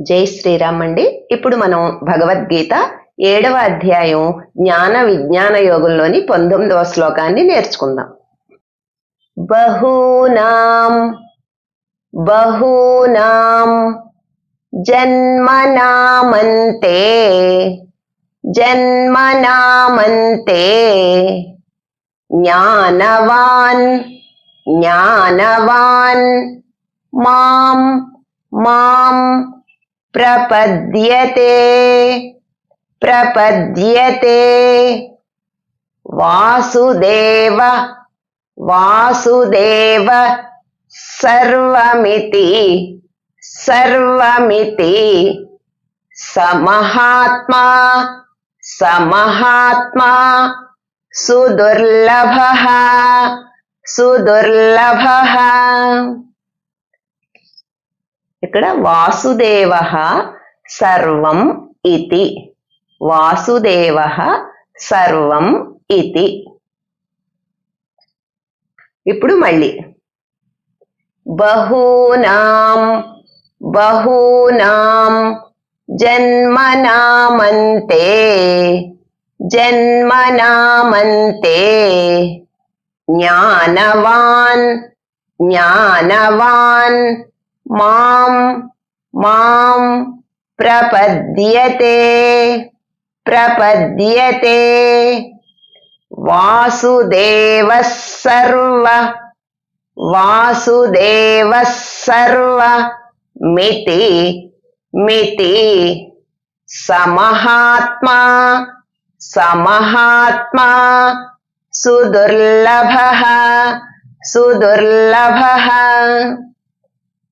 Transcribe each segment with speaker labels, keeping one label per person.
Speaker 1: జై శ్రీరామ్ అండి. ఇప్పుడు మనం భగవద్గీత ఏడవ అధ్యాయం జ్ఞాన విజ్ఞాన యోగంలోని పంతొమ్మిదవ శ్లోకాన్ని నేర్చుకుందాం. బహూనాం బహూనాం జన్మనామంతే జన్మనామంతే జ్ఞానవాన్ జ్ఞానవాన్ మాం మాం ప్రపద్యతే ప్రపద్యతే వాసుదేవ వాసుదేవ సర్వమితి సర్వమితి సమహాత్మా సమహాత్మా సుదుర్లభ సుదుర్లభ ఇక్కడ వాసుదేవ సర్వం ఇతి. వాసుదేవ సర్వం ఇతి. ఇప్పుడు మళ్ళీ. బహూనాం బహూనాం జన్మనామంతే జన్మనామంతే. జ్ఞానవాన్ జ్ఞానవాన్ మాం మాం ప్రపద్యతే ప్రపద్యతే. వాసుదేవ సర్వ వాసుదేవ సర్వ మితి మితి సమహాత్మా సమహాత్మా సుదుర్లభ సుదుర్లభ.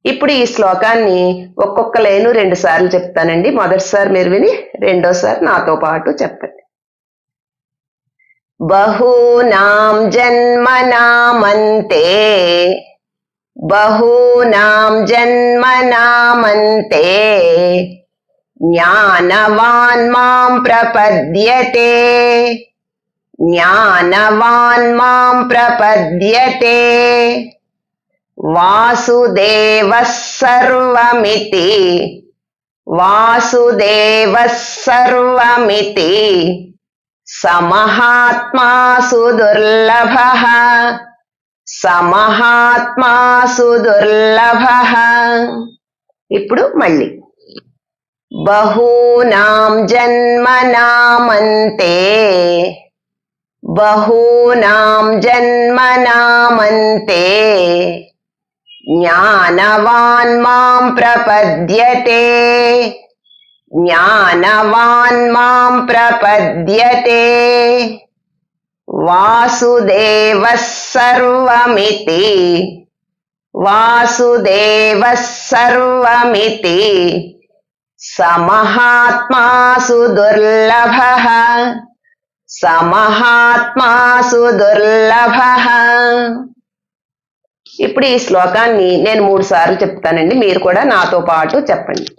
Speaker 1: ఇప్పుడు ఈ శ్లోకాన్ని ఒక్కొక్క లైను రెండు సార్లు చెప్తానండి. మొదటిసారి మీరు విని రెండోసారి నాతో పాటు చెప్పండి. బహూనాం జన్మనామంతే బహూనాం జన్మనామంతే జ్ఞానవాన్ మాం ప్రపద్యతే జ్ఞానవాన్ మాం ప్రపద్యతే వాసుదేవ సర్వమితి. వాసుదేవ సర్వమితి. సమహాత్మాసు దుర్లభ. సమహాత్మాసు దుర్లభ. ఇప్పుడు మళ్ళీ. బహూనాం జన్మనామంతే. బహూనాం జన్మనామంతే. జ్ఞానవాన్ మాం ప్రపద్యతే జ్ఞానవాన్ మాం ప్రపద్యతే వాసుదేవ సర్వమితి వాసుదేవ సర్వమితి సమహాత్మా సుదుర్లభ సమహాత్మా సుదుర్లభ ఇప్పుడు ఈ శ్లోకాన్ని నేను మూడు సార్లు చెప్తానండి. మీరు కూడా నాతో పాటు చెప్పండి.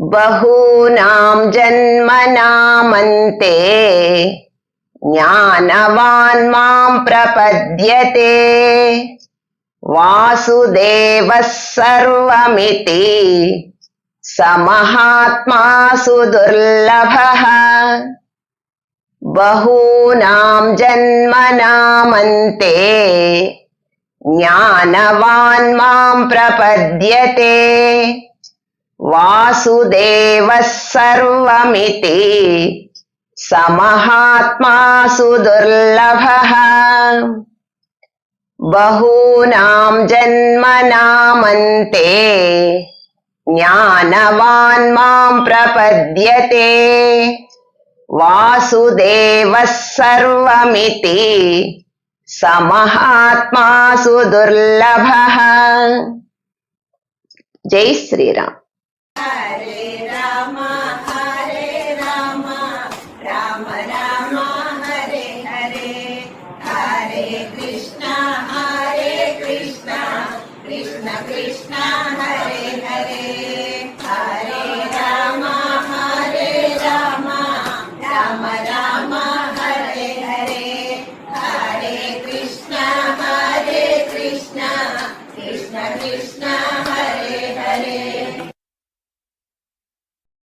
Speaker 1: బహూనాం జన్మనామంతే జ్ఞానవాన్ మాం ప్రపద్యతే వాసుదేవ సర్వమితి సమహాత్మా సుదుర్లభ బహూనాం జన్మనామంతే. జ్ఞానవాన్ మాం ప్రపద్యతే. వాసుదేవ సర్వమితి. సమహాత్మా సుదుర్లభ బహూనాం జన్మనామంతే. జ్ఞానవాన్ మాం ప్రపద్యతే. వాసుదేవ సర్వమితి సమహాత్మాసు దుర్లభ. జై శ్రీరామ్.